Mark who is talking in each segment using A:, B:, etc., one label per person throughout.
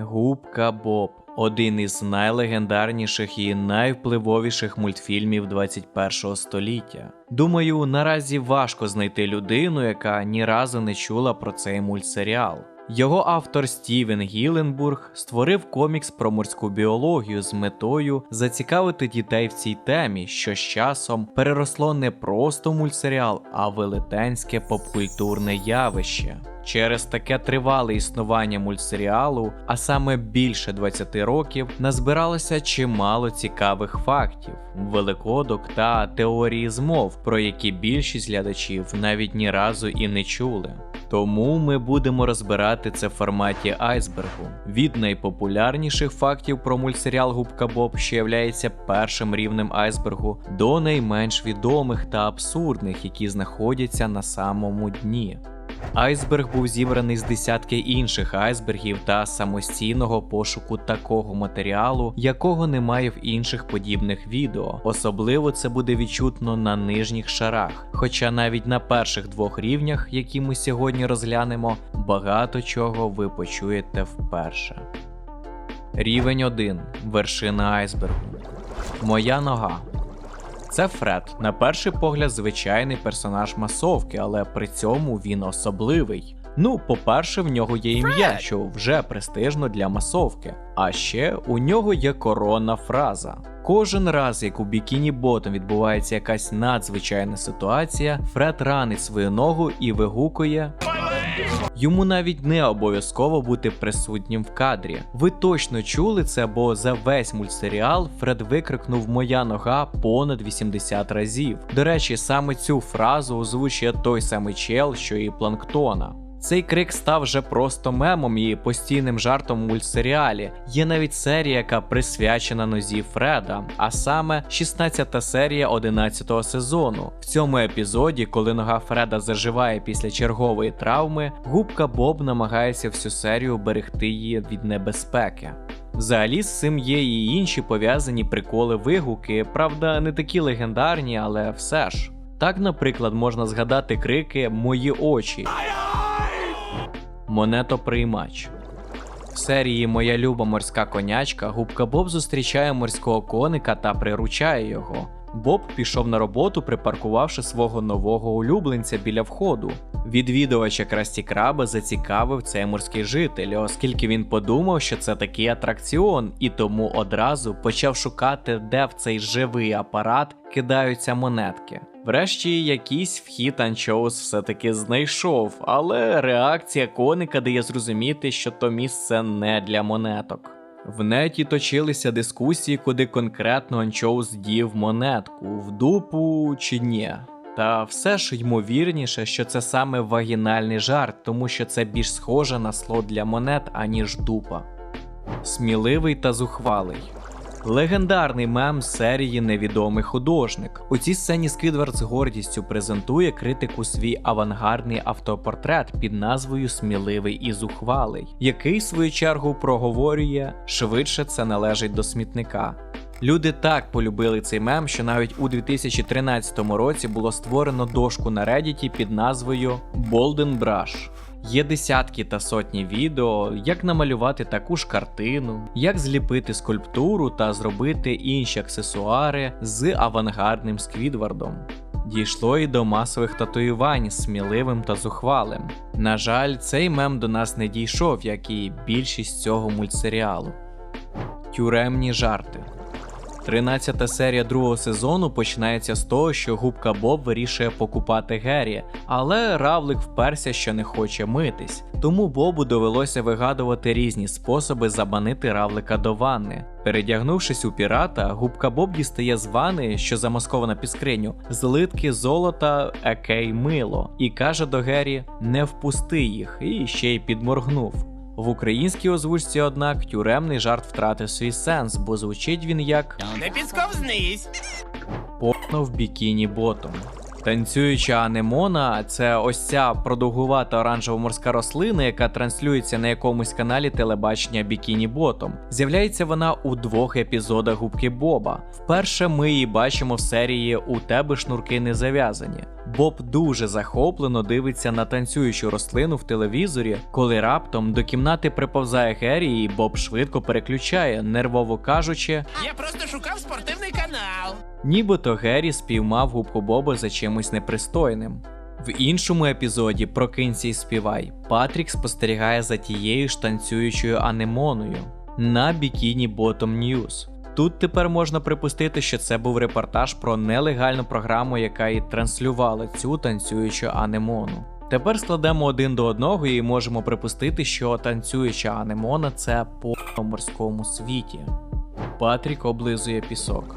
A: Губка Боб один із найлегендарніших і найвпливовіших мультфільмів 21 століття. Думаю, наразі важко знайти людину, яка ні разу не чула про цей мультсеріал. Його автор Стівен Гіленбург створив комікс про морську біологію з метою зацікавити дітей в цій темі, що з часом переросло не просто мультсеріал, а велетенське попкультурне явище. Через таке тривале існування мультсеріалу, а саме більше 20 років, назбиралося чимало цікавих фактів, великодок та теорії змов, про які більшість глядачів навіть ні разу і не чули. Тому ми будемо розбирати це в форматі айсбергу. Від найпопулярніших фактів про мультсеріал Губка Боб, що являється першим рівнем айсбергу, до найменш відомих та абсурдних, які знаходяться на самому дні. Айсберг був зібраний з десятки інших айсбергів та самостійного пошуку такого матеріалу, якого немає в інших подібних відео. Особливо це буде відчутно на нижніх шарах. Хоча навіть на перших двох рівнях, які ми сьогодні розглянемо, багато чого ви почуєте вперше. Рівень 1. Вершина айсбергу. Моя нога. Це Фред, на перший погляд, звичайний персонаж масовки, але при цьому він особливий. Ну, по-перше, в нього є ім'я, що вже престижно для масовки. А ще у нього є коронна фраза. Кожен раз, як у бікіні ботом відбувається якась надзвичайна ситуація, Фред ранить свою ногу і вигукує. Йому навіть не обов'язково бути присутнім в кадрі. Ви точно чули це, бо за весь мультсеріал Фред викрикнув Моя нога понад 80 разів. До речі, саме цю фразу озвучує той самий чел, що і планктона. Цей крик став вже просто мемом і постійним жартом в мультсеріалі. Є навіть серія, яка присвячена нозі Фреда, а саме 16 серія 11 сезону. В цьому епізоді, коли нога Фреда заживає після чергової травми, губка Боб намагається всю серію берегти її від небезпеки. Взагалі з цим є і інші пов'язані приколи вигуки, правда, не такі легендарні, але все ж. Так, наприклад, можна згадати крики Мої очі. Монетоприймач. В серії Моя люба морська конячка губка Боб зустрічає морського коника та приручає його. Боб пішов на роботу, припаркувавши свого нового улюбленця біля входу. Відвідувача Красті Краба зацікавив цей морський житель, оскільки він подумав, що це такий атракціон, і тому одразу почав шукати, де в цей живий апарат кидаються монетки. Врешті якийсь вхід анчоус все-таки знайшов, але реакція коника дає зрозуміти, що то місце не для монеток. В неті точилися дискусії, куди конкретно анчоус дів монетку в дупу чи ні. Та все ж ймовірніше, що це саме вагінальний жарт, тому що це більш схоже на слот для монет, аніж дупа. Сміливий та зухвалий. Легендарний мем серії Невідомий художник. У цій сцені Сквідвард з гордістю презентує критику свій авангардний автопортрет під назвою Сміливий і зухвалий, який в свою чергу проговорює швидше це належить до смітника. Люди так полюбили цей мем, що навіть у 2013 році було створено дошку на Reddit під назвою Bolden Brush. Є десятки та сотні відео, як намалювати таку ж картину, як зліпити скульптуру та зробити інші аксесуари з авангардним сквідвардом. Дійшло і до масових татуювань сміливим та зухвалим. На жаль, цей мем до нас не дійшов, як і більшість цього мультсеріалу. Тюремні жарти. 13 серія другого сезону починається з того, що губка Боб вирішує покупати Геррі, але Равлик вперся, що не хоче митись. Тому Бобу довелося вигадувати різні способи забанити Равлика до ванни. Передягнувшись у пірата, губка Боб дістає з ванни, що замаскована під скриню, злитки золота, екей мило, і каже до Геррі: не впусти їх, і ще й підморгнув. В українській озвучці, однак, тюремний жарт втратив свій сенс, бо звучить він як
B: Не підсковзнись.
A: порно в бікіні ботом. Танцююча анемона це ось ця продовгувата оранжево морська рослина, яка транслюється на якомусь каналі телебачення Бікіні Ботом. З'являється вона у двох епізодах губки Боба. Вперше ми її бачимо в серії У тебе шнурки не зав'язані. Боб дуже захоплено дивиться на танцюючу рослину в телевізорі, коли раптом до кімнати приповзає Геррі, і Боб швидко переключає, нервово кажучи.
B: Я просто шукав спортивний канал.
A: Нібито Геррі спіймав губку Боба за чимось непристойним. В іншому епізоді Прокинься і співай Патрік спостерігає за тією ж танцюючою анемоною на Bikini Bottom News. Тут тепер можна припустити, що це був репортаж про нелегальну програму, яка і транслювала цю танцюючу анемону. Тепер складемо один до одного і можемо припустити, що танцююча анемона це по морському світі. Патрік облизує пісок.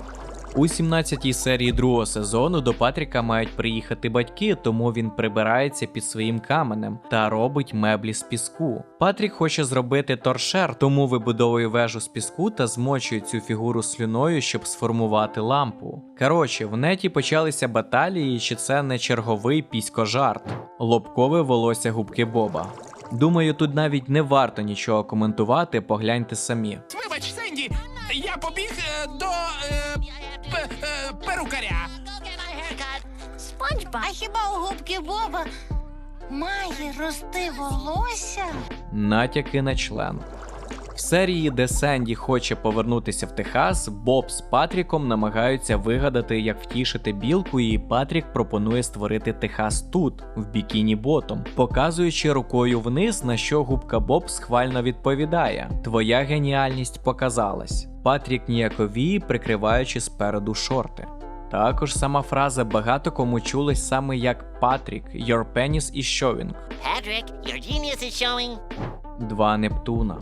A: У 17-й серії другого сезону до Патріка мають приїхати батьки, тому він прибирається під своїм каменем та робить меблі з піску. Патрік хоче зробити торшер, тому вибудовує вежу з піску та змочує цю фігуру слюною, щоб сформувати лампу. Коротше, в неті почалися баталії, чи це не черговий піськожарт. Лобкове волосся губки Боба. Думаю, тут навіть не варто нічого коментувати, погляньте самі.
B: Вибач, Сенді, я побіг
C: Спанч ба хіба у губки Боба має рости волосся?
A: натяки на член. В серії, де Сенді хоче повернутися в Техас, Боб з Патріком намагаються вигадати, як втішити білку, і Патрік пропонує створити Техас тут, в бікіні ботом, показуючи рукою вниз, на що губка Боб схвально відповідає: Твоя геніальність показалась. Патрік ніяковіє, прикриваючи спереду шорти. Також сама фраза багато кому чулась саме як Патрік, your penis is showing.
C: Patrick, your genius is showing.
A: Два Нептуна.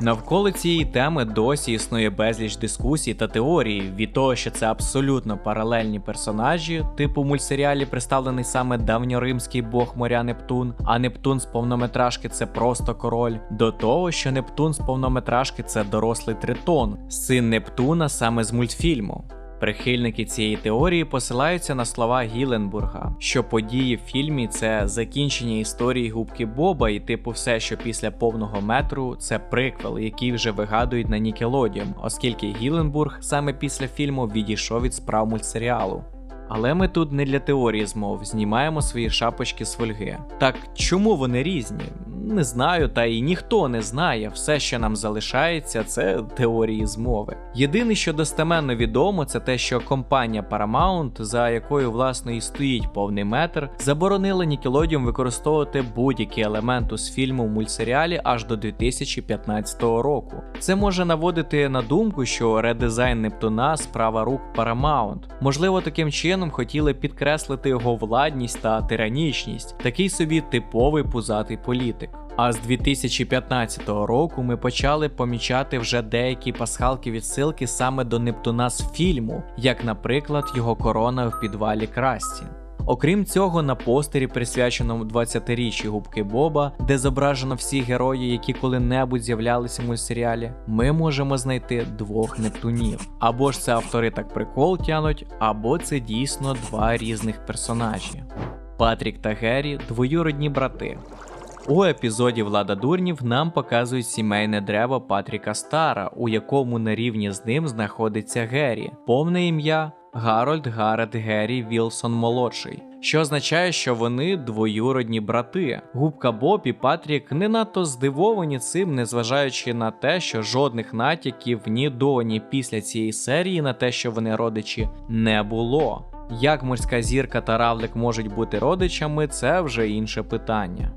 A: Навколо цієї теми досі існує безліч дискусій та теорій від того, що це абсолютно паралельні персонажі, типу мультсеріалі представлений саме давньоримський бог моря Нептун, а Нептун з повнометражки це просто король, до того, що Нептун з повнометражки це дорослий тритон, син Нептуна саме з мультфільму. Прихильники цієї теорії посилаються на слова Гіленбурга, що події в фільмі це закінчення історії губки Боба, і типу все, що після повного метру, це приквел, який вже вигадують на Нікелодіум, оскільки Гіленбург саме після фільму відійшов від справ мультсеріалу. Але ми тут не для теорії змов, знімаємо свої шапочки з фольги. Так чому вони різні? Не знаю, та і ніхто не знає. Все, що нам залишається, це теорії змови. Єдине, що достеменно відомо, це те, що компанія Paramount, за якою власне і стоїть повний метр, заборонила Nickelodeon використовувати будь-який елемент з фільму в мультсеріалі аж до 2015 року. Це може наводити на думку, що редизайн Нептуна справа рук Paramount. Можливо, таким чином хотіли підкреслити його владність та тиранічність, такий собі типовий пузатий політик. А з 2015 року ми почали помічати вже деякі пасхалки відсилки саме до Нептуна з фільму, як, наприклад, його корона в підвалі Красті. Окрім цього, на постері, присвяченому 20-річчю губки Боба, де зображено всі герої, які коли-небудь з'являлися в мультсеріалі, ми можемо знайти двох Нептунів. Або ж це автори так прикол тянуть, або це дійсно два різних персонажі. Патрік та Геррі двоюродні брати. У епізоді Влада Дурнів нам показують сімейне древо Патріка Стара, у якому на рівні з ним знаходиться Геррі, повне ім'я Гарольд Гарет Геррі Вілсон молодший, що означає, що вони двоюродні брати. Губка Боб і Патрік не надто здивовані цим, незважаючи на те, що жодних натяків ні до, ні після цієї серії на те, що вони родичі, не було. Як морська зірка та равлик можуть бути родичами, це вже інше питання.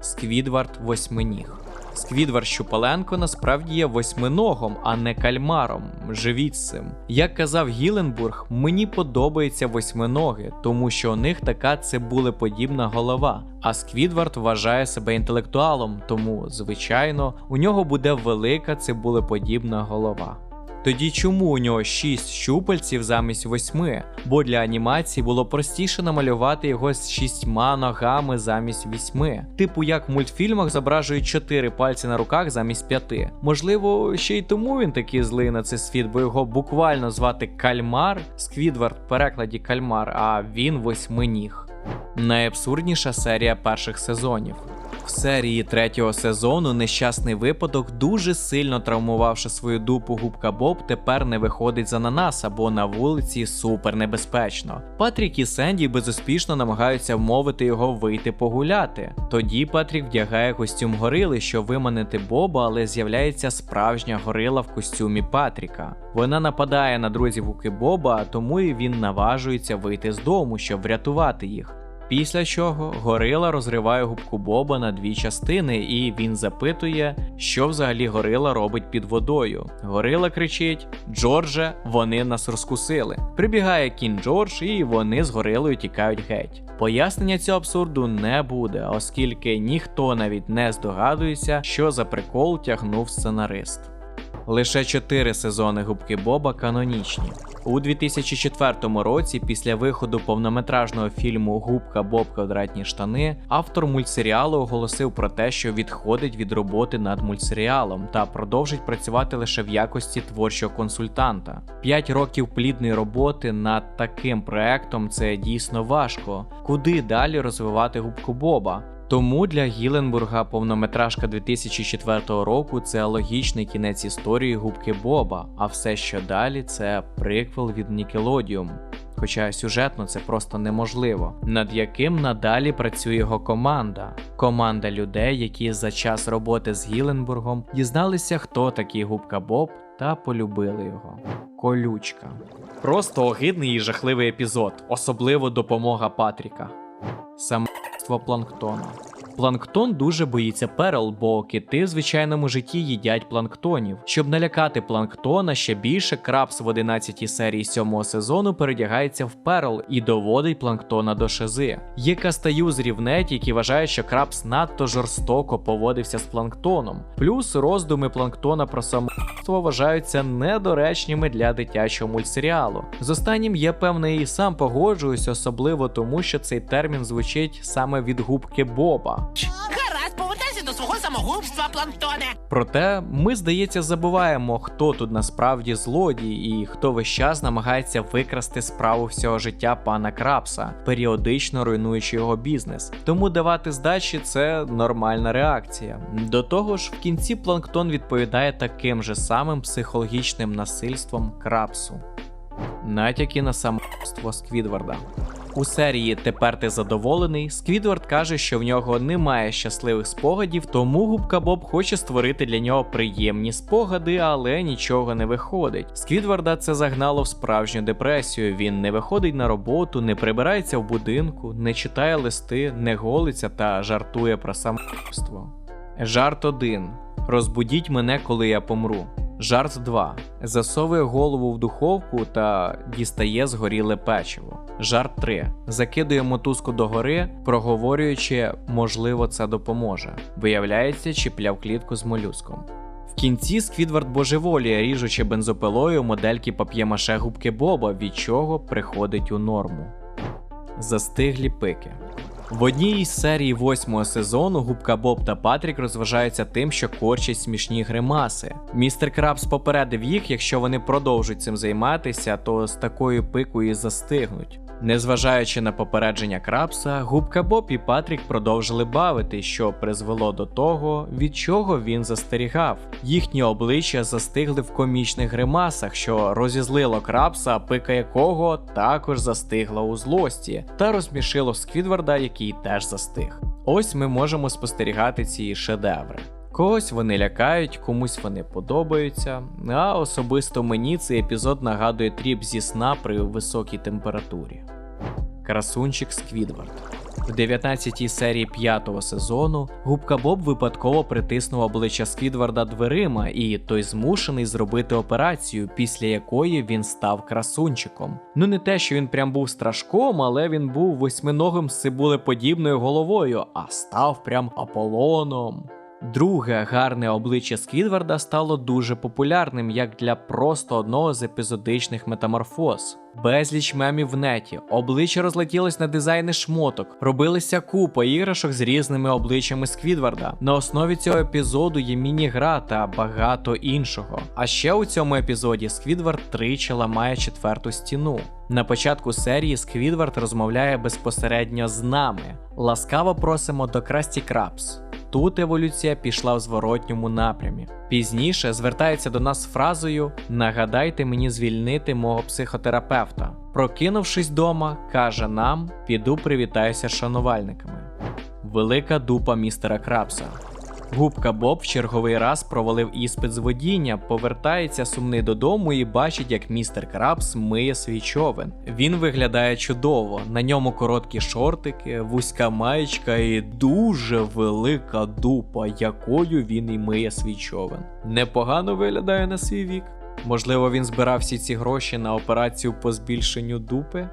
A: Сквідвард восьминіг. Сквідвард Щупаленко насправді є восьминогом, а не кальмаром. Живіть цим. Як казав Гіленбург, мені подобаються восьминоги, тому що у них така цибулеподібна голова. А Сквідвард вважає себе інтелектуалом, тому, звичайно, у нього буде велика цибулеподібна голова. Тоді чому у нього 6 щупальців замість 8? Бо для анімації було простіше намалювати його з шістьма ногами замість 8. Типу як в мультфільмах зображують 4 пальці на руках замість 5. Можливо, ще й тому він такий злий на цей світ, бо його буквально звати Кальмар, Сквідвард в перекладі Кальмар, а він восьминіг. Найабсурдніша серія перших сезонів. Серії третього сезону нещасний випадок, дуже сильно травмувавши свою дупу губка Боб, тепер не виходить з ананаса, бо на вулиці супер небезпечно. Патрік і Сенді безуспішно намагаються вмовити його вийти погуляти. Тоді Патрік вдягає костюм горили, щоб виманити Боба, але з'являється справжня горила в костюмі Патріка. Вона нападає на друзів Губки Боба, тому і він наважується вийти з дому, щоб врятувати їх. Після чого горила розриває губку Боба на дві частини, і він запитує, що взагалі горила робить під водою. Горила кричить: Джордже, вони нас розкусили. Прибігає кін Джордж, і вони з горилою тікають геть. Пояснення цього абсурду не буде, оскільки ніхто навіть не здогадується, що за прикол тягнув сценарист. Лише чотири сезони губки Боба канонічні. У 2004 році, після виходу повнометражного фільму Губка Боб квадратні штани, автор мультсеріалу оголосив про те, що відходить від роботи над мультсеріалом та продовжить працювати лише в якості творчого консультанта. П'ять років плідної роботи над таким проектом це дійсно важко. Куди далі розвивати губку Боба? Тому для Гіленбурга повнометражка 2004 року це логічний кінець історії губки Боба, а все, що далі, це приквел від Nickelodeon. Хоча сюжетно це просто неможливо, над яким надалі працює його команда. Команда людей, які за час роботи з Гіленбургом дізналися, хто такий губка Боб, та полюбили його. Колючка. Просто огидний і жахливий епізод, особливо допомога Патріка. Самство планктона. Планктон дуже боїться перл, бо кити в звичайному житті їдять планктонів. Щоб налякати планктона ще більше, крабс в 11 серії 7 сезону передягається в перл і доводить планктона до шизи. Є кастаюзерів в неті, які вважають, що крабс надто жорстоко поводився з планктоном. Плюс роздуми планктона про самоство вважаються недоречними для дитячого мультсеріалу. З останнім я певне і сам погоджуюсь, особливо тому, що цей термін звучить саме від губки Боба.
B: Гаразд, повертайся до свого самогубства, планктоне.
A: Проте ми, здається, забуваємо, хто тут насправді злодій і хто весь час намагається викрасти справу всього життя пана Крабса, періодично руйнуючи його бізнес. Тому давати здачі це нормальна реакція. До того ж, в кінці планктон відповідає таким же самим психологічним насильством Крабсу. Натяки на самоство Сквідварда. У серії Тепер ти задоволений Сквідвард каже, що в нього немає щасливих спогадів, тому губка Боб хоче створити для нього приємні спогади, але нічого не виходить. Сквідварда це загнало в справжню депресію. Він не виходить на роботу, не прибирається в будинку, не читає листи, не голиться та жартує про самоство. Жарт 1. Розбудіть мене, коли я помру. Жарт 2. Засовує голову в духовку та дістає згоріле печиво. Жарт 3. Закидує мотузку догори, проговорюючи, можливо, це допоможе. Виявляється, чіпляв клітку з молюском. В кінці Сквідвард божеволіє, ріжучи бензопилою модельки пап'ємаше губки Боба, від чого приходить у норму. Застиглі пики. В одній із серій восьмого сезону губка Боб та Патрік розважаються тим, що корчать смішні гримаси. Містер Крабс попередив їх, якщо вони продовжують цим займатися, то з такою пикою застигнуть. Незважаючи на попередження Крабса, губка Боб і Патрік продовжили бавити, що призвело до того, від чого він застерігав. Їхні обличчя застигли в комічних гримасах, що розізлило Крабса, пика якого також застигла у злості, та розсмішило Сквідварда, який теж застиг. Ось ми можемо спостерігати ці шедеври. Когось вони лякають, комусь вони подобаються. А особисто мені цей епізод нагадує тріп зі сна при високій температурі. Красунчик Сквідвард. В 19-й серії п'ятого сезону губка Боб випадково притиснув обличчя Сквідварда дверима, і той змушений зробити операцію, після якої він став красунчиком. Ну не те, що він прям був страшком, але він був восьминогим з цибулеподібною головою, а став прям Аполлоном. Друге гарне обличчя Сквідварда стало дуже популярним як для просто одного з епізодичних метаморфоз. Безліч мемів в неті, обличчя розлетілось на дизайни шмоток, робилися купа іграшок з різними обличчями Сквідварда. На основі цього епізоду є міні-гра та багато іншого. А ще у цьому епізоді Сквідвард тричі ламає четверту стіну. На початку серії Сквідвард розмовляє безпосередньо з нами. Ласкаво просимо до Красті Крабс. Тут еволюція пішла в зворотньому напрямі. Пізніше звертається до нас фразою Нагадайте мені звільнити мого психотерапевта. Прокинувшись дома, каже нам: Піду привітаюся шанувальниками. Велика дупа містера Крабса. Губка Боб в черговий раз провалив іспит з водіння, повертається сумний додому і бачить, як містер Крабс миє свій човен. Він виглядає чудово. На ньому короткі шортики, вузька маєчка і дуже велика дупа, якою він і миє свій човен. Непогано виглядає на свій вік. Можливо, він збирав всі ці гроші на операцію по збільшенню дупи?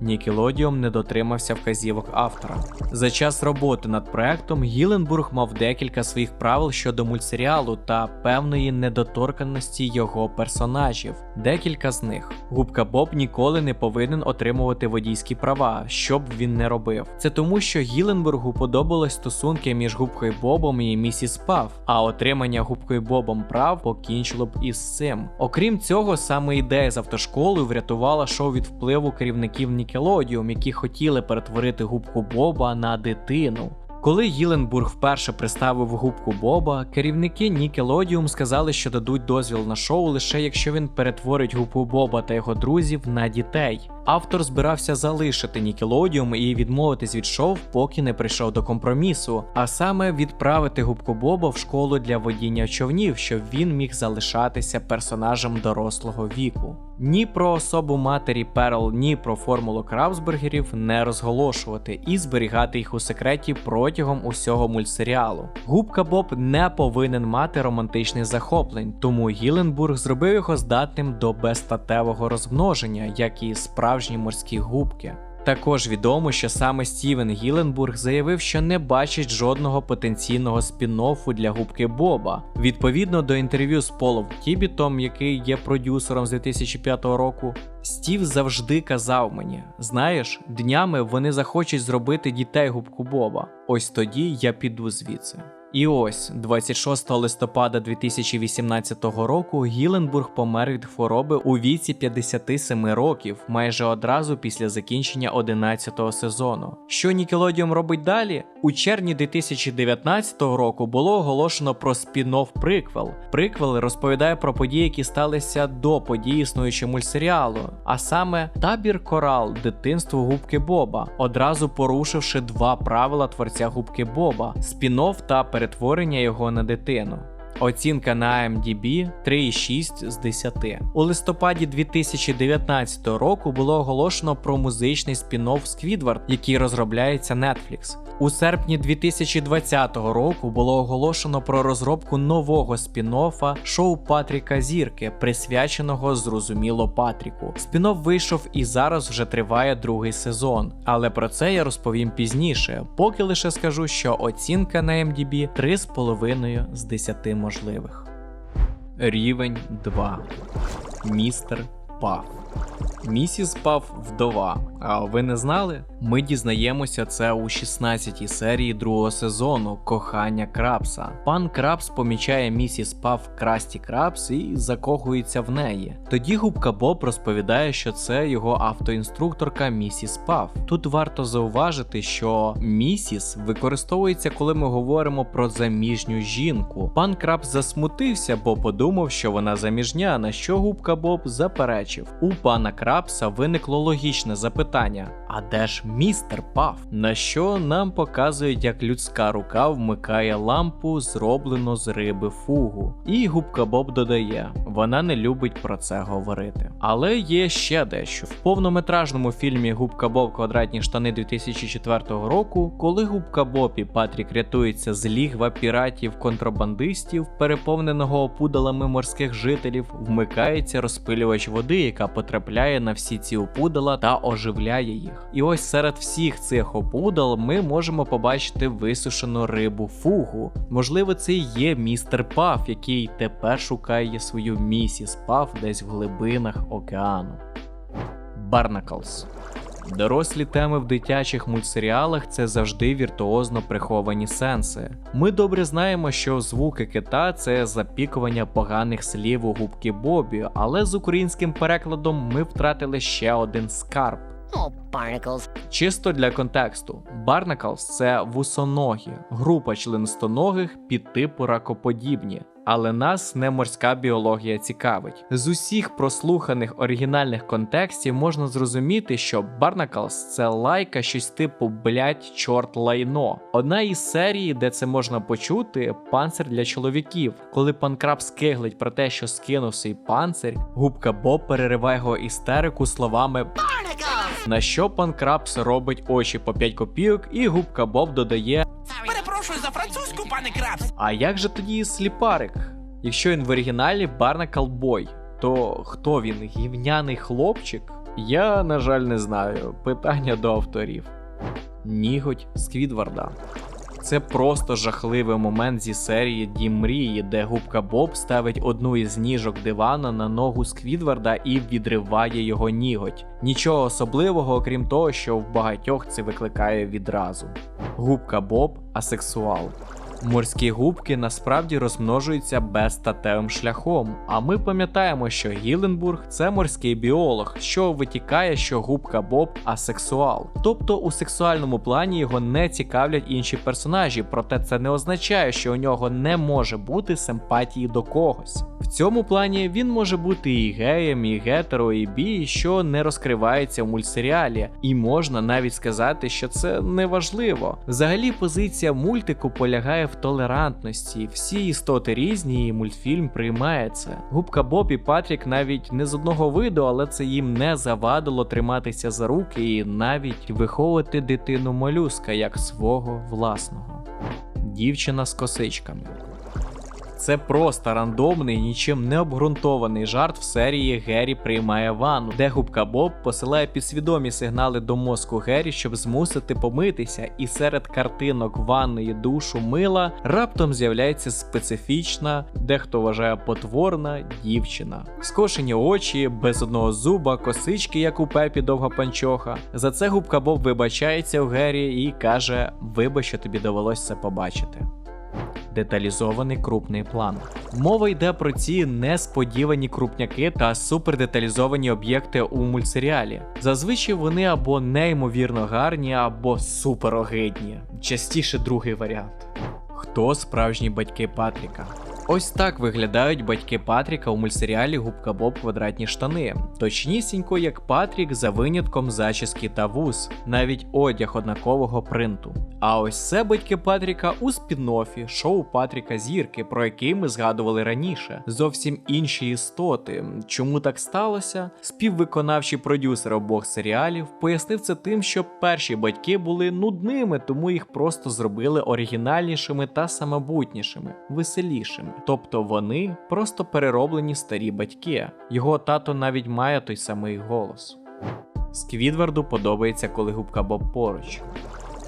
A: Нікелодіум не дотримався вказівок автора. За час роботи над проектом Гіленбург мав декілька своїх правил щодо мультсеріалу та певної недоторканності його персонажів. Декілька з них. Губка Боб ніколи не повинен отримувати водійські права, що б він не робив. Це тому, що Гіленбургу подобались стосунки між губкою Бобом і місіс Пав, а отримання губкою Бобом прав покінчило б із цим. Окрім цього, саме ідея з автошколою врятувала шоу від впливу керівників Нікелодіум, які хотіли перетворити губку Боба на дитину. Коли Гіленбург вперше представив губку Боба, керівники Nickelodeon сказали, що дадуть дозвіл на шоу лише якщо він перетворить губку Боба та його друзів на дітей. Автор збирався залишити Nickelodeon і відмовитись від шоу, поки не прийшов до компромісу, а саме відправити губку Боба в школу для водіння човнів, щоб він міг залишатися персонажем дорослого віку. Ні про особу матері Перл, ні про формулу Крабсбергерів не розголошувати і зберігати їх у секреті протягом усього мультсеріалу. Губка Боб не повинен мати романтичних захоплень, тому Гіленбург зробив його здатним до безстатевого розмноження, як і справжні морські губки. Також відомо, що саме Стівен Гіленбург заявив, що не бачить жодного потенційного спін-оффу для губки Боба. Відповідно до інтерв'ю з Полом Тібітом, який є продюсером з 2005 року, Стів завжди казав мені: знаєш, днями вони захочуть зробити дітей губку Боба. Ось тоді я піду звідси. І ось 26 листопада 2018 року Гіленбург помер від хвороби у віці 57 років, майже одразу після закінчення 11-го сезону. Що Нікелодіум робить далі? У червні 2019 року було оголошено про спін-офф приквел. Приквел розповідає про події, які сталися до подій існуючого мультсеріалу, а саме табір Корал, дитинство губки Боба, одразу порушивши два правила творця губки Боба, спін-офф та перетворення його на дитину. Оцінка на IMDb 3,6 з 10. У листопаді 2019 року було оголошено про музичний спін-офф Сквідвард, який розробляється Netflix. У серпні 2020 року було оголошено про розробку нового спін-оффа шоу Патріка Зірки, присвяченого зрозуміло Патріку. Спін-офф вийшов і зараз вже триває другий сезон. Але про це я розповім пізніше. Поки лише скажу, що оцінка на MDB 3,5 з 10 можливих. Рівень 2. Містер Паф. Місіс Паф вдова. А ви не знали? Ми дізнаємося це у 16-й серії другого сезону Кохання Крабса. Пан Крабс помічає місіс Паф Красті Крабс і закохується в неї. Тоді губка Боб розповідає, що це його автоінструкторка місіс Паф. Тут варто зауважити, що місіс використовується, коли ми говоримо про заміжню жінку. Пан Крабс засмутився, бо подумав, що вона заміжня, на що губка Боб заперечив. У пана Крабса виникло логічне запитання: а де ж містер Паф? На що нам показують, як людська рука вмикає лампу, зроблену з риби фугу. І губка Боб додає: вона не любить про це говорити. Але є ще дещо. В повнометражному фільмі Губка Боб квадратні штани 2004 року, коли Губка Боб і Патрік рятуються з лігва піратів контрабандистів, переповненого опудалами морських жителів, вмикається розпилювач води, яка потрапляє на всі ці опудала та оживляє їх. І ось серед всіх цих опудал ми можемо побачити висушену рибу фугу. Можливо, це і є містер Паф, який тепер шукає свою місіс Паф десь в глибинах океану. Барнаклс. Дорослі теми в дитячих мультсеріалах це завжди віртуозно приховані сенси. Ми добре знаємо, що звуки кита це запікування поганих слів у губки Бобі, але з українським перекладом ми втратили ще один скарб.
C: Oh, barnacles.
A: Чисто для контексту, Барнаклс це вусоногі, група членистоногих під типу ракоподібні. Але нас не морська біологія цікавить. З усіх прослуханих оригінальних контекстів можна зрозуміти, що Барнаклс це лайка щось типу блять чорт лайно. Одна із серій, де це можна почути, панцир для чоловіків. Коли панкраб скиглить про те, що скинув свій панцир, губка Боб перериває його істерику словами
C: Barnacles!
A: на що пан Крабс робить очі по 5 копійок, і губка Боб додає:
B: Перепрошую за французьку, пане Крабс.
A: А як же тоді сліпарик? Якщо він в оригіналі Барна Колбой, то хто він? Гівняний хлопчик? Я, на жаль, не знаю. Питання до авторів. Ніготь Сквідварда. Це просто жахливий момент зі серії Дім мрії, де губка Боб ставить одну із ніжок дивана на ногу Сквідварда і відриває його ніготь. Нічого особливого, окрім того, що в багатьох це викликає відразу. Губка Боб асексуал. Морські губки насправді розмножуються безстатевим шляхом. А ми пам'ятаємо, що Гіленбург це морський біолог, що витікає, що губка Боб асексуал. Тобто у сексуальному плані його не цікавлять інші персонажі, проте це не означає, що у нього не може бути симпатії до когось. В цьому плані він може бути і геєм, і гетеро, і бі, що не розкривається в мультсеріалі, і можна навіть сказати, що це не важливо. Взагалі, позиція мультику полягає в толерантності. Всі істоти різні, і мультфільм приймає це. Губка Боб і Патрік навіть не з одного виду, але це їм не завадило триматися за руки і навіть виховувати дитину молюска як свого власного. Дівчина з косичками. Це просто рандомний, нічим не обґрунтований жарт в серії Геррі приймає ванну, де губка Боб посилає підсвідомі сигнали до мозку Геррі, щоб змусити помитися, і серед картинок ванної душу мила раптом з'являється специфічна, дехто вважає потворна дівчина. Скошені очі, без одного зуба, косички, як у Пепі довга панчоха. За це губка Боб вибачається у Геррі і каже: Вибач, що тобі довелось це побачити деталізований крупний план. Мова йде про ці несподівані крупняки та супердеталізовані об'єкти у мультсеріалі. Зазвичай вони або неймовірно гарні, або суперогидні. Частіше другий варіант. Хто справжні батьки Патріка? Ось так виглядають батьки Патріка у мультсеріалі Губка Боб квадратні штани. Точнісінько, як Патрік за винятком зачіски та вуз, навіть одяг однакового принту. А ось це батьки Патріка у спін-оффі шоу Патріка Зірки, про який ми згадували раніше. Зовсім інші істоти. Чому так сталося? Співвиконавчий продюсер обох серіалів пояснив це тим, що перші батьки були нудними, тому їх просто зробили оригінальнішими та самобутнішими, веселішими. Тобто вони просто перероблені старі батьки. Його тато навіть має той самий голос. Сквідварду подобається, коли губка Боб поруч.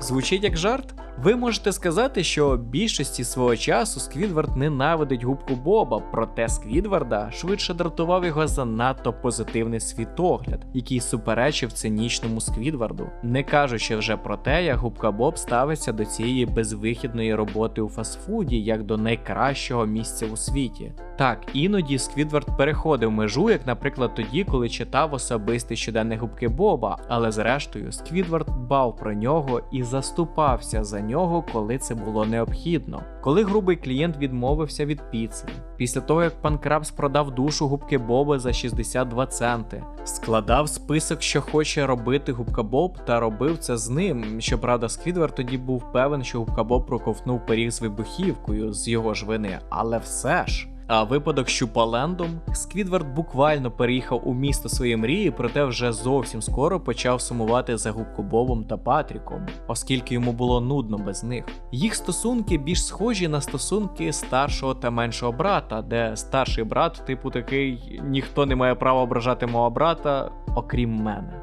A: Звучить як жарт? Ви можете сказати, що більшості свого часу Сквідвард ненавидить губку Боба, проте Сквідварда швидше дратував його занадто позитивний світогляд, який суперечив цинічному Сквідварду, не кажучи вже про те, як губка Боб ставиться до цієї безвихідної роботи у фастфуді як до найкращого місця у світі. Так, іноді Сквідвард переходив межу, як, наприклад, тоді, коли читав особистий щоденник губки Боба, але зрештою Сквідвард дбав про нього і заступався за нього, коли це було необхідно. Коли грубий клієнт відмовився від піци, після того як пан Крабс продав душу губки Боба за 62 центи, складав список, що хоче робити губка Боб, та робив це з ним. Щоправда, Сквідвер тоді був певен, що губка Боб проковтнув пиріг з вибухівкою з його ж вини, але все ж. А випадок з Щупалендом Сквідвард буквально переїхав у місто своєї мрії, проте вже зовсім скоро почав сумувати за Губкобобом та Патріком, оскільки йому було нудно без них. Їх стосунки більш схожі на стосунки старшого та меншого брата, де старший брат, типу такий, ніхто не має права ображати мого брата, окрім мене.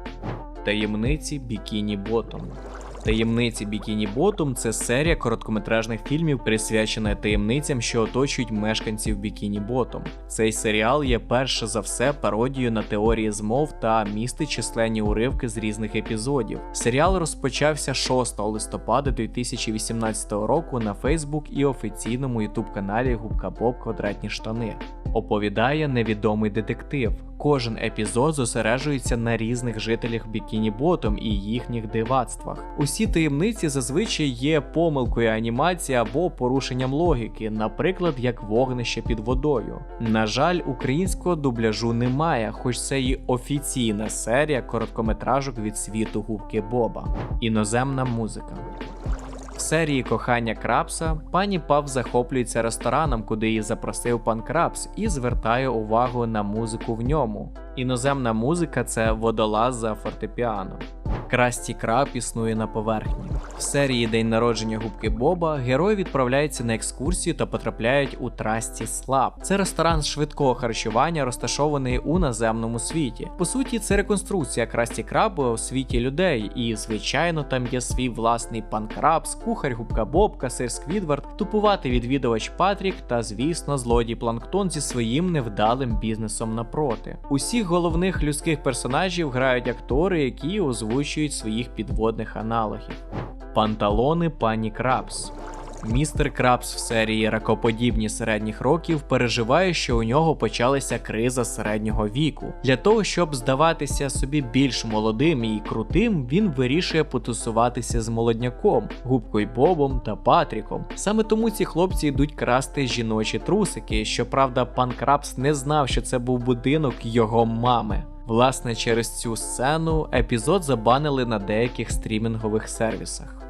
A: Таємниці Бікіні Ботом. Таємниці Бікіні Ботом це серія короткометражних фільмів, присвячена таємницям, що оточують мешканців Бікіні Ботом. Цей серіал є перше за все пародією на теорії змов та містить численні уривки з різних епізодів. Серіал розпочався 6 листопада 2018 року на Фейсбук і офіційному ютуб каналі Губка Боб Квадратні штани. Оповідає невідомий детектив. Кожен епізод зосереджується на різних жителях Бікіні Ботом і їхніх дивацтвах. Усі таємниці зазвичай є помилкою анімації або порушенням логіки, наприклад, як вогнище під водою. На жаль, українського дубляжу немає, хоч це і офіційна серія короткометражок від світу губки Боба. Іноземна музика. В серії кохання Крабса пані Пав захоплюється рестораном, куди її запросив пан Крабс, і звертає увагу на музику в ньому. Іноземна музика це водолаз за фортепіано. Красті Краб існує на поверхні. В серії День народження губки Боба герої відправляються на екскурсію та потрапляють у Трасті Слаб. Це ресторан швидкого харчування, розташований у наземному світі. По суті, це реконструкція Красті Краба у світі людей, і звичайно, там є свій власний пан Крабс, кухар губка Боб, касир Сквідвард, тупуватий відвідувач Патрік та, звісно, злодій Планктон зі своїм невдалим бізнесом напроти. Усіх головних людських персонажів грають актори, які озвучують своїх підводних аналогів. Панталони пані Крабс. Містер Крабс в серії Ракоподібні середніх років переживає, що у нього почалася криза середнього віку. Для того, щоб здаватися собі більш молодим і крутим, він вирішує потусуватися з молодняком, губкою Бобом та Патріком. Саме тому ці хлопці йдуть красти жіночі трусики. Щоправда, пан Крабс не знав, що це був будинок його мами. Власне, через цю сцену епізод забанили на деяких стрімінгових сервісах.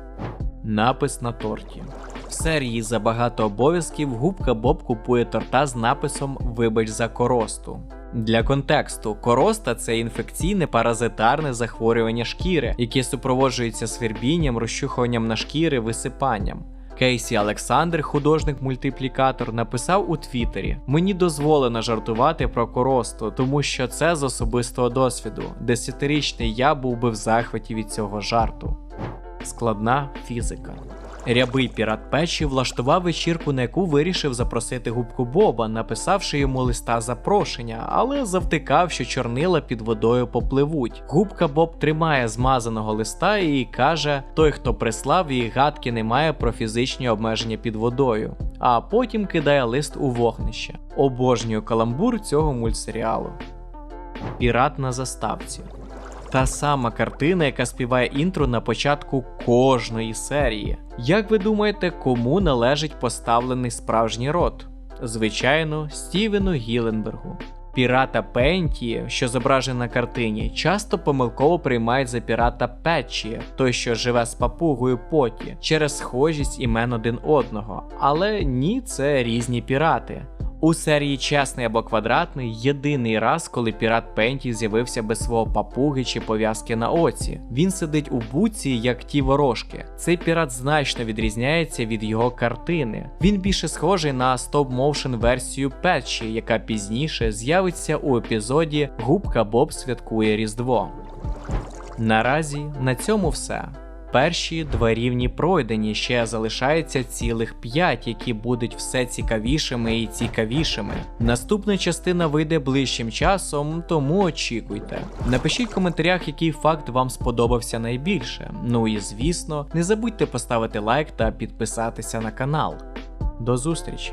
A: Напис на торті. В серії за багато обов'язків губка Боб купує торта з написом Вибач за коросту. Для контексту, короста це інфекційне паразитарне захворювання шкіри, яке супроводжується свербінням, розчухуванням на шкіри, висипанням. Кейсі Олександр, художник-мультиплікатор, написав у Твіттері: Мені дозволено жартувати про коросту, тому що це з особистого досвіду. Десятирічний я був би в захваті від цього жарту. Складна фізика. Рябий пірат печі влаштував вечірку, на яку вирішив запросити губку Боба, написавши йому листа запрошення, але завтикав, що чорнила під водою попливуть. Губка Боб тримає змазаного листа і каже: той, хто прислав, і гадки не має про фізичні обмеження під водою. А потім кидає лист у вогнище. Обожнюю каламбур цього мультсеріалу. Пірат на заставці. Та сама картина, яка співає інтро на початку кожної серії. Як ви думаєте, кому належить поставлений справжній рот? Звичайно, Стівену Гіленбергу. Пірата Пенті, що зображений на картині, часто помилково приймають за пірата Петчі, той, що живе з папугою Поті, через схожість імен один одного. Але ні, це різні пірати. У серії Чесний або квадратний єдиний раз, коли пірат Пенті з'явився без свого папуги чи пов'язки на оці. Він сидить у буці, як ті ворожки. Цей пірат значно відрізняється від його картини. Він більше схожий на стоп-моушен версію Петчі, яка пізніше з'явиться у епізоді Губка Боб святкує Різдво. Наразі на цьому все. Перші два рівні пройдені, ще залишається цілих п'ять, які будуть все цікавішими і цікавішими. Наступна частина вийде ближчим часом, тому очікуйте. Напишіть в коментарях, який факт вам сподобався найбільше. Ну і звісно, не забудьте поставити лайк та підписатися на канал. До зустрічі!